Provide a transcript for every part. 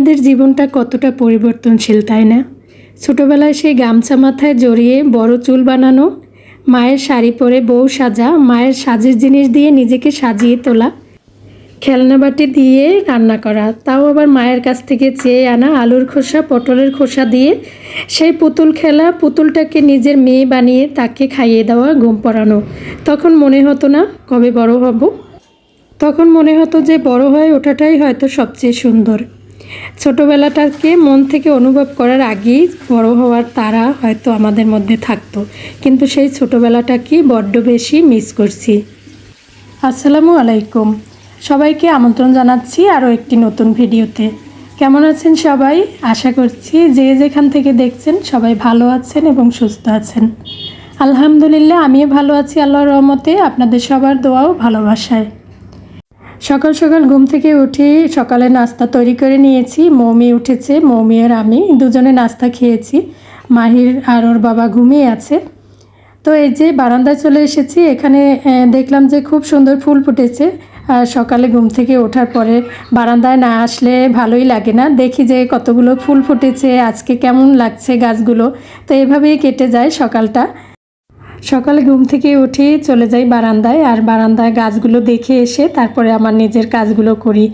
মেয়েদের জীবনটা কতটা পরিবর্তনশীল, তাই না? ছোটোবেলায় সেই গামছা মাথায় জড়িয়ে বড় চুল বানানো, মায়ের শাড়ি পরে বউ সাজা, মায়ের সাজের জিনিস দিয়ে নিজেকে সাজিয়ে তোলা, খেলনা বাটি দিয়ে রান্না করা, তাও আবার মায়ের কাছ থেকে চেয়ে আনা আলুর খোসা, পটলের খোসা দিয়ে সেই পুতুল খেলা, পুতুলটাকে নিজের মেয়ে বানিয়ে তাকে খাইয়ে দেওয়া, ঘুম পড়ানো। তখন মনে হতো না, কবে বড় হব? তখন মনে হতো যে বড় হয়ে ওঠাটাই হয়তো সবচেয়ে সুন্দর। ছোটোবেলাটাকে মন থেকে অনুভব করার আগেই বড় হওয়ার তারা হয়তো আমাদের মধ্যে থাকতো। কিন্তু সেই ছোটোবেলাটাকে বড্ড বেশি মিস করছি। আসসালামু আলাইকুম। সবাইকে আমন্ত্রণ জানাচ্ছি আরও একটি নতুন ভিডিওতে। কেমন আছেন সবাই? আশা করছি যে যেখান থেকে দেখছেন সবাই ভালো আছেন এবং সুস্থ আছেন। আলহামদুলিল্লাহ, আমিও ভালো আছি আল্লাহর রহমতে। আপনাদের সবার দোয়াও ভালোবাসায়। সকাল সকাল ঘুম থেকে উঠে সকালে নাস্তা তৈরি করে নিয়েছি। মৌমি উঠেছে, মৌমি আর আমি দুজনে নাস্তা খেয়েছি। মাহির আর ওর বাবা ঘুমিয়ে আছে। তো এই যে বারান্দায় চলে এসেছি, এখানে দেখলাম যে খুব সুন্দর ফুল ফুটেছে। আর সকালে ঘুম থেকে ওঠার পরে বারান্দায় না আসলে ভালোই লাগে না। দেখি যে কতগুলো ফুল ফুটেছে, আজকে কেমন লাগছে গাছগুলো। তো এভাবেই কেটে যায় সকালটা। সকালে ঘুম থেকে উঠে চলে যাই বারান্দায়, আর বারান্দায় গাছগুলো দেখে এসে তারপরে আমার নিজের কাজগুলো করি।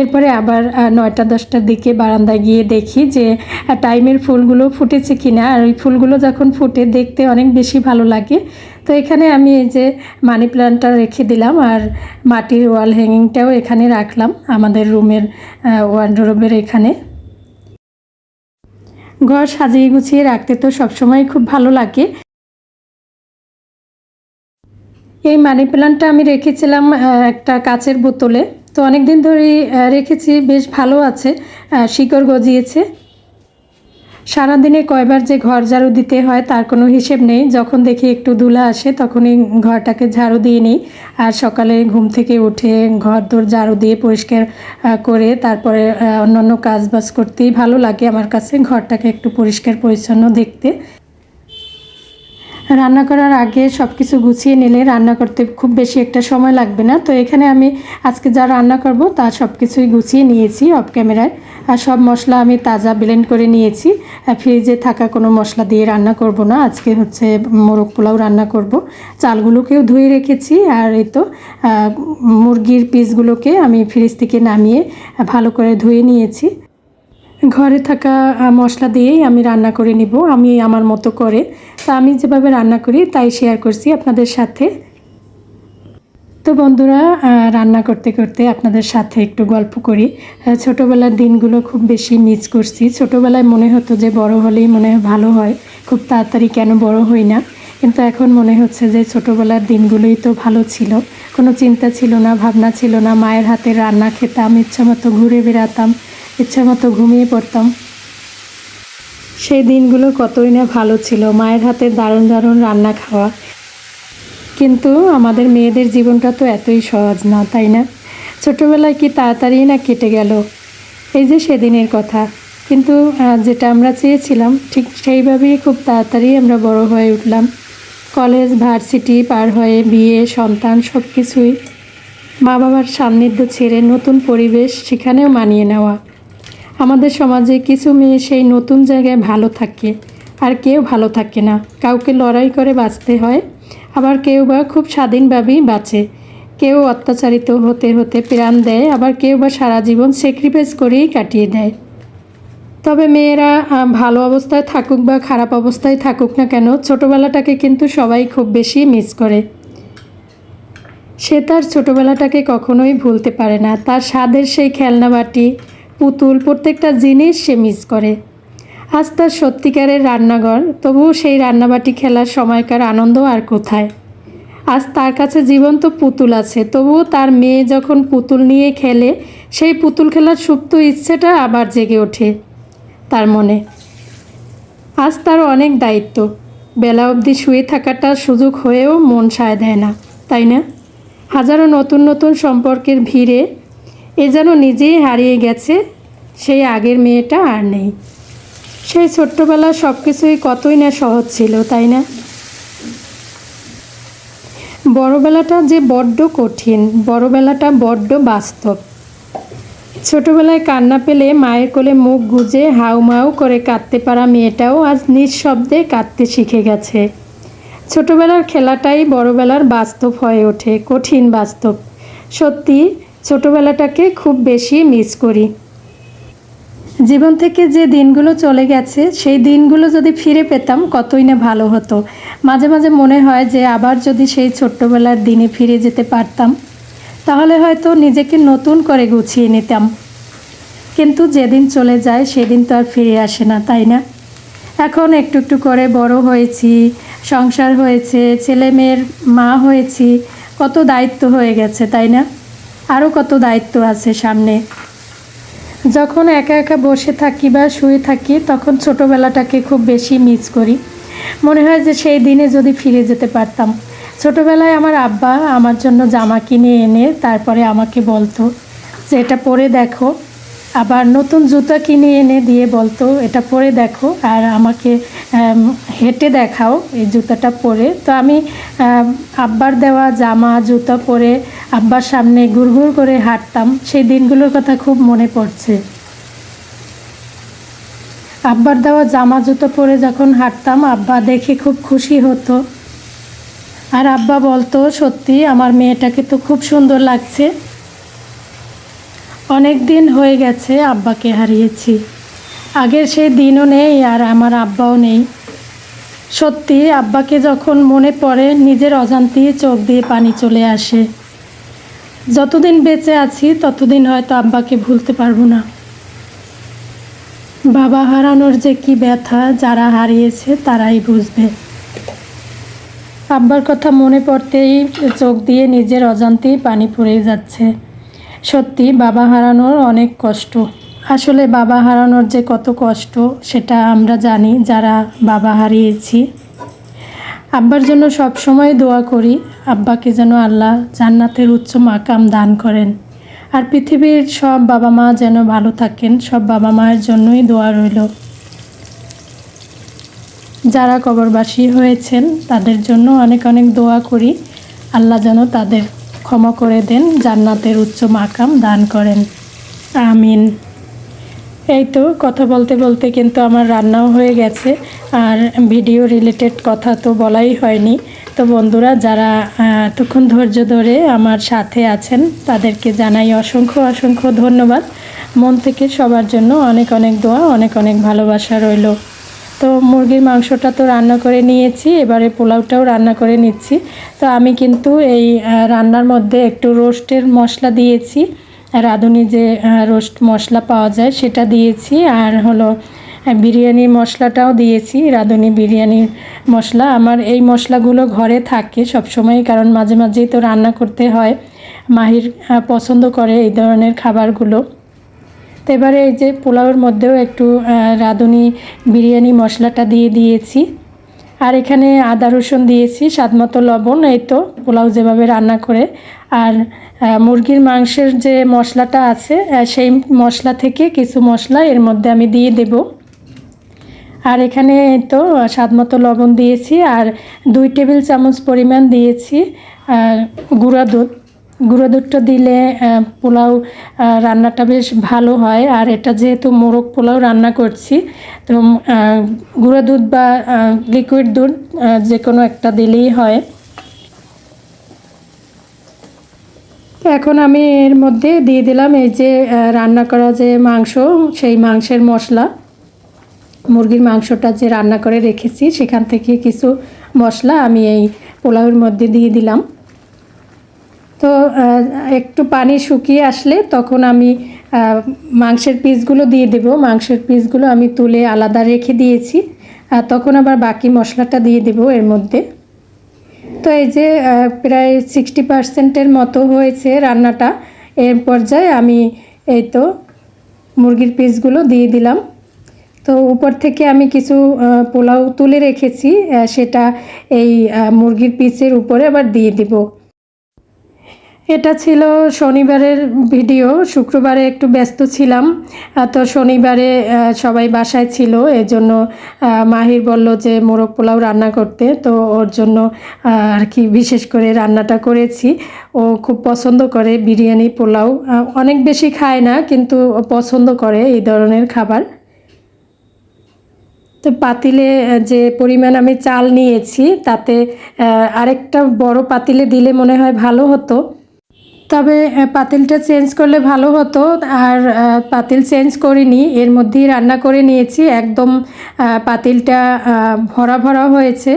এরপরে আবার নয়টা, দশটার দিকে বারান্দায় গিয়ে দেখি যে টাইমের ফুলগুলো ফুটেছে কিনা। আর ওই ফুলগুলো যখন ফুটে দেখতে অনেক বেশি ভালো লাগে। তো এখানে আমি এই যে মানি প্ল্যান্টটা রেখে দিলাম, আর মাটির ওয়াল হ্যাঙ্গিংটাও এখানে রাখলাম, আমাদের রুমের ওয়ার্ডরোবের এখানে। ঘর সাজিয়ে গুছিয়ে রাখতে তো সবসময় খুব ভালো লাগে। এই মানি প্ল্যান্টটা আমি রেখেছিলাম একটা কাচের বোতলে। তো অনেক দিন ধরেই রেখেছি, বেশ ভালো আছে শিকড় গজিয়েছে। সারাদিনে কয়বার যে ঘর ঝাড়ু দিতে হয়, তার কোনো হিসেব নেই। যখন দেখি একটু ধুলা আসে, তখনই ঘরটাকে ঝাড়ু দিয়ে নিই। আর সকালে ঘুম থেকে উঠে ঘর দোর ঝাড়ু দিয়ে পরিষ্কার করে তারপরে অন্যান্য কাজ বাজ করতেই ভালো লাগে আমার কাছে, ঘরটাকে একটু পরিষ্কার পরিচ্ছন্ন দেখতে। রান্না করার আগে সব কিছু গুছিয়ে নিলে রান্না করতে খুব বেশি একটা সময় লাগবে না। তো এখানে আমি আজকে যা রান্না করব তা সব কিছুই গুছিয়ে নিয়েছি অফ ক্যামেরায় আর সব মশলা আমি তাজা ব্লেন্ড করে নিয়েছি। ফ্রিজে থাকা কোনো মশলা দিয়ে রান্না করব না। আজকে হচ্ছে মোরগ পোলাও রান্না করব। চালগুলোকেও ধুয়ে রেখেছি। আর এই তো মুরগির পিসগুলোকে আমি ফ্রিজ থেকে নামিয়ে ভালো করে ধুয়ে নিয়েছি। ঘরে থাকা মশলা দিয়েই আমি রান্না করে নিব, আমি আমার মতো করে। তা আমি যেভাবে রান্না করি, তাই শেয়ার করছি আপনাদের সাথে। তো বন্ধুরা রান্না করতে করতে আপনাদের সাথে একটু গল্প করি। ছোটোবেলার দিনগুলো খুব বেশি মিস করছি। ছোটোবেলায় মনে হতো যে বড় হলেই মনে হয় ভালো হয়, খুব তাড়াতাড়ি কেন বড় হই না। কিন্তু এখন মনে হচ্ছে যে ছোটোবেলার দিনগুলোই তো ভালো ছিল। কোনো চিন্তা ছিল না, ভাবনা ছিল না, মায়ের হাতে রান্না খেতাম, ইচ্ছা মতো ঘুরে বেড়াতাম ইচ্ছা মতো ঘুমিয়ে পড়তাম। সেই দিনগুলো কতই না ভালো ছিল, মায়ের হাতে দারুণ দারুণ রান্না খাওয়া। কিন্তু আমাদের মেয়েদের জীবনটা তো এতই সহজ না, তাই না? ছোটোবেলায় কি তাড়াতাড়ি না কেটে গেল? এই যে সেদিনের কথা। কিন্তু যেটা আমরা চেয়েছিলাম, ঠিক সেইভাবেই খুব তাড়াতাড়ি আমরা বড় হয়ে উঠলাম। কলেজ, ভার্সিটি, পার হয়ে বিয়ে, সন্তান সব কিছুই মা বাবার সান্নিধ্য ছেড়ে নতুন পরিবেশ সেখানেও মানিয়ে নেওয়া। আমাদের সমাজে কিছু মেয়ে সেই নতুন জায়গায় ভালো থাকে আর কেউ ভালো থাকে না। কাউকে লড়াই করে বাঁচতে হয়, আবার কেউ বা খুব স্বাধীনভাবেই বাঁচে। কেউ অত্যাচারিত হতে হতে প্রাণ দেয়, আবার কেউ বা সারা জীবন স্যাক্রিফাইস করেই কাটিয়ে দেয়। তবে মেয়েরা ভালো অবস্থায় থাকুক বা খারাপ অবস্থায় থাকুক না কেন, ছোটোবেলাটাকে কিন্তু সবাই খুব বেশি মিস করে। সে তার ছোটোবেলাটাকে কখনোই ভুলতে পারে না। তার স্বাদের সেই খেলনা বাটি পুতুল প্রত্যেকটা জিনিস সে মিস করে। আজ তার সত্যিকারের রান্নাঘর, তবুও সেই রান্নাবাটি খেলার সময়কার আনন্দ আর কোথায়? আজ তার কাছে জীবন্ত পুতুল আছে, তবুও তার মেয়ে যখন পুতুল নিয়ে খেলে, সেই পুতুল খেলার সুপ্ত ইচ্ছেটা আবার জেগে ওঠে তার মনে। আজ তার অনেক দায়িত্ব, বেলা অবধি শুয়ে থাকাটা সুযোগ হয়েও মন সায় দেয় না, তাই না? হাজারো নতুন নতুন সম্পর্কের ভিড়ে এ যেন নিজেই হারিয়ে গেছে, সেই আগের মেয়েটা আর নেই। সেই ছোট্টবেলা সব কিছুই কতই না সহজ ছিল, তাই না? বড়বেলাটা যে বড্ড কঠিন, বড়বেলাটা বড্ড বাস্তব। ছোটবেলায় কান্না পেলে মায়ের কোলে মুখ গুজে হাউমাউ করে কাঁদতে পারা মেয়েটাও আজ নিঃশব্দে কাঁদতে শিখে গেছে। ছোটবেলার খেলাটাই বড়বেলার বাস্তব হয়ে ওঠে, কঠিন বাস্তব। সত্যি ছোটবেলাটাকে খুব বেশি মিস করি। জীবন থেকে যে দিনগুলো চলে গেছে, সেই দিনগুলো যদি ফিরে পেতাম, কতই না ভালো হতো। মাঝে মাঝে মনে হয় যে আবার যদি সেই ছোট্টবেলার দিনে ফিরে যেতে পারতাম, তাহলে হয়তো নিজেকে নতুন করে গুছিয়ে নিতাম। কিন্তু যেদিন চলে যায়, সেদিন তো আর ফিরে আসে না, তাই না? এখন একটু একটু করে বড় হয়েছি, সংসার হয়েছে ছেলে মেয়ের মা হয়েছি, কত দায়িত্ব হয়ে গেছে, তাই না? আরও কত দায়িত্ব আছে সামনে। যখন একা একা বসে থাকি বা শুয়ে থাকি, তখন ছোটোবেলাটাকে খুব বেশি মিস করি। মনে হয় যে সেই দিনে যদি ফিরে যেতে পারতাম। ছোটোবেলায় আমার আব্বা আমার জন্য জামা কিনে এনে তারপরে আমাকে বলতো যে, এটা পরে দেখো। আবার নতুন জুতা কিনে এনে দিয়ে বলতো, এটা পরে দেখো আর আমাকে হেঁটে দেখাও এই জুতাটা পরে। তো আমি আব্বার দেওয়া জামা, জুতা পরে আব্বার সামনে ঘুরঘুর করে হাঁটতাম। সেই দিনগুলোর কথা খুব মনে পড়ছে। আব্বার দেওয়া জামা, জুতো পরে যখন হাঁটতাম, আব্বা দেখে খুব খুশি হতো। আর আব্বা বলতো, সত্যি, আমার মেয়েটাকে তো খুব সুন্দর লাগছে। অনেক দিন হয়ে গেছে আব্বাকে হারিয়েছি। আগের সেই দিনও নেই আর আমার আব্বাও নেই। সত্যি, আব্বাকে যখন মনে পড়ে, নিজের অজান্তেই চোখ দিয়ে পানি চলে আসে। যতদিন বেঁচে আছি, ততদিন হয়তো আব্বাকে ভুলতে পারব না। বাবা হারানোর যে কি ব্যথা, যারা হারিয়েছে তারাই বুঝবে। আব্বার কথা মনে পড়তেই চোখ দিয়ে নিজের অজান্তেই পানি পড়ে যাচ্ছে। সত্যি বাবা হারানোর অনেক কষ্ট। আসলে বাবা হারানোর যে কত কষ্ট, সেটা আমরা জানি যারা বাবা হারিয়েছি। আব্বার জন্য সব সময় দোয়া করি, আব্বাকে যেন আল্লাহ জান্নাতের উচ্চ মাকাম দান করেন। আর পৃথিবীর সব বাবা মা যেন ভালো থাকেন, সব বাবা মায়ের জন্যই দোয়া রইল। যারা কবরবাসী হয়েছেন, তাদের জন্য অনেক অনেক দোয়া করি, আল্লাহ যেন তাদের ক্ষমা করে দেন, জান্নাতের উচ্চ মাকাম দান করেন। আমিন। এই তো কথা বলতে বলতে কিন্তু আমার রান্নাও হয়ে গেছে, আর ভিডিও রিলেটেড কথা তো বলাই হয়নি। তো বন্ধুরা, যারা এতক্ষণ ধৈর্য ধরে আমার সাথে আছেন, তাদেরকে জানাই অসংখ্য অসংখ্য ধন্যবাদ। মন থেকে সবার জন্য অনেক অনেক দোয়া, অনেক অনেক ভালোবাসা রইল। তো মুরগির মাংসটা তো রান্না করে নিয়েছি, এবারে পোলাওটাও রান্না করে নিচ্ছি। তো আমি কিন্তু এই রান্নার মধ্যে একটু রোস্টের মশলা দিয়েছি। রাঁধুনি যে রোস্ট মশলা পাওয়া যায় সেটা দিয়েছি, আর হলো বিরিয়ানির মশলাটাও দিয়েছি, রাঁধুনি বিরিয়ানির মশলা। আমার এই মশলাগুলো ঘরে থাকে সবসময়, কারণ মাঝে মাঝেই তো রান্না করতে হয়। মাহির পছন্দ করে এই ধরনের খাবারগুলো। তো এবারে এই যে পোলাওয়ের মধ্যেও একটু রাঁধুনি, বিরিয়ানি, মশলাটা দিয়ে দিয়েছি। আর এখানে আদা রসুন দিয়েছি স্বাদ মতো লবণ, এই তো পোলাও যেভাবে রান্না করে। আর মুরগির মাংসের যে মশলাটা আছে সেই মশলা থেকে কিছু মশলা এর মধ্যে আমি দিয়ে দেব। আর এখানে তো স্বাদ মতো লবণ দিয়েছি, আর দুই টেবিল চামচ পরিমাণ দিয়েছি গুঁড়া দুধ। গুঁড়ো দুধটা দিলে পোলাও রান্নাটা বেশ ভালো হয়। আর এটা যেহেতু মোরগ পোলাও রান্না করছি, তো গুঁড়ো দুধ বা লিকুইড দুধ যে কোনো একটা দিলেই হয়। এখন আমি এর মধ্যে দিয়ে দিলাম এই যে রান্না করা যে মাংস, সেই মাংসের মশলা। মুরগির মাংসটা যে রান্না করে রেখেছি, সেখান থেকে কিছু মশলা আমি এই পোলাওয়ের মধ্যে দিয়ে দিলাম। তো একটু পানি শুকিয়ে আসলে তখন আমি মাংসের পিসগুলো দিয়ে দেব। মাংসের পিসগুলো আমি তুলে আলাদা রেখে দিয়েছি। আর তখন আবার বাকি মশলাটা দিয়ে দেব এর মধ্যে। তো এই যে প্রায় সিক্সটি পার্সেন্টের মতো হয়েছে রান্নাটা। এর পর্যায়ে আমি এই তো মুরগির পিসগুলো দিয়ে দিলাম। তো উপর থেকে আমি কিছু পোলাও তুলে রেখেছি। সেটা এই মুরগির পিসের উপরে আবার দিয়ে দিব। এটা ছিল শনিবারের ভিডিও, শুক্রবারে একটু ব্যস্ত ছিলাম তো শনিবারে সবাই বাসায় ছিল, এজন্য জন্য মাহির বলল যে মোরগ পোলাও রান্না করতে, তো ওর জন্য আর কি বিশেষ করে রান্নাটা করেছি। ও খুব পছন্দ করে বিরিয়ানি পোলাও অনেক বেশি খায় না, কিন্তু পছন্দ করে এই ধরনের খাবার। তো পাতিলে যে পরিমাণ আমি চাল নিয়েছি, তাতে আরেকটা বড় পাতিলে দিলে মনে হয় ভালো হতো। তবে পাতিলটা চেঞ্জ করলে ভালো হতো আর পাতিল চেঞ্জ করিনি, এর মধ্যেই রান্না করে নিয়েছি। একদম পাতিলটা ভরা ভরা হয়েছে।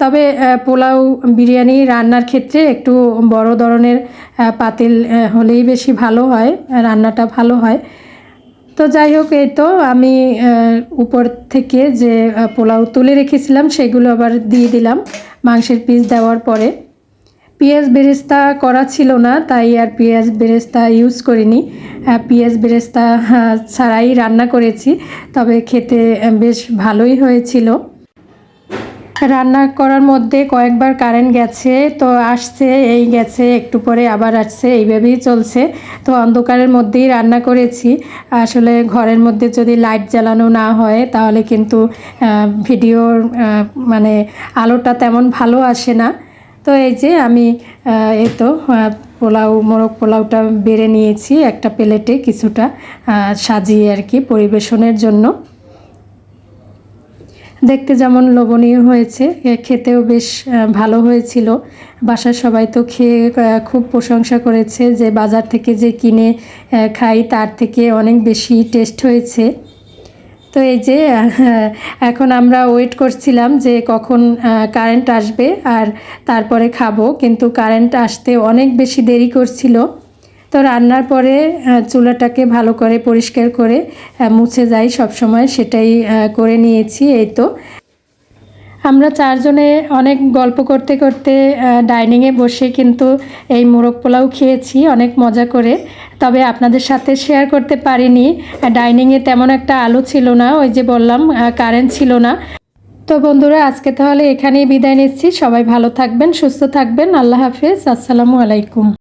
তবে পোলাও বিরিয়ানি রান্নার ক্ষেত্রে একটু বড় ধরনের পাতিল হলেই বেশি ভালো হয়, রান্নাটা ভালো হয়। তো যাই হোক, এই তো আমি উপর থেকে যে পোলাও তুলে রেখেছিলাম, সেগুলো আবার দিয়ে দিলাম মাংসের পিস দেওয়ার পরে। পেঁয়াজ বেরেস্তা করা ছিল না তাই আর পেঁয়াজ বেরেস্তা ইউজ করিনি। পেঁয়াজ বেরেস্তা আহ, ছাড়াই রান্না করেছি তবে খেতে বেশ ভালোই হয়েছিল। রান্না করার মধ্যে কয়েকবার কারেন্ট গেছে তো আসছে এই গেছে একটু পরে আবার আসছে এইভাবেই চলছে। তো অন্ধকারের মধ্যেই রান্না করেছি। আসলে ঘরের মধ্যে যদি লাইট জ্বালানো না হয় তাহলে কিন্তু ভিডিওর মানে আলোটা তেমন ভালো আসে না। তো এই যে আমি এই তো পোলাও, মোরগ পোলাওটা বেড়ে নিয়েছি একটা প্লেটে কিছুটা সাজিয়ে আর কি পরিবেশনের জন্য। দেখতে যেমন লোভনীয় হয়েছে খেতেও বেশ ভালো হয়েছিল। বাসার সবাই তো খেয়ে খুব প্রশংসা করেছে যে বাজার থেকে যে কিনে খাই তার থেকে অনেক বেশি টেস্ট হয়েছে। তো এই যে এখন আমরা ওয়েট করছিলাম যে কখন কারেন্ট আসবে আর তারপরে খাব। কিন্তু কারেন্ট আসতে অনেক বেশি দেরি করছিল। তো রান্নার পরে চুলাটাকে ভালো করে পরিষ্কার করে মুছে যাই সবসময়, সেটাই করে নিয়েছি। এই তো আমরা চারজনে অনেক গল্প করতে করতে ডাইনিংয়ে বসে কিন্তু এই মোরগ পোলাও খেয়েছি, অনেক মজা করে। তবে আপনাদের সাথে শেয়ার করতে পারিনি ডাইনিংয়ে তেমন একটা আলো ছিল না, ওই যে বললাম কারেন্ট ছিল না। তো বন্ধুরা, আজকে তাহলে এখানেই বিদায় নিচ্ছি। সবাই ভালো থাকবেন, সুস্থ থাকবেন। আল্লাহ হাফেজ, আসসালামু আলাইকুম।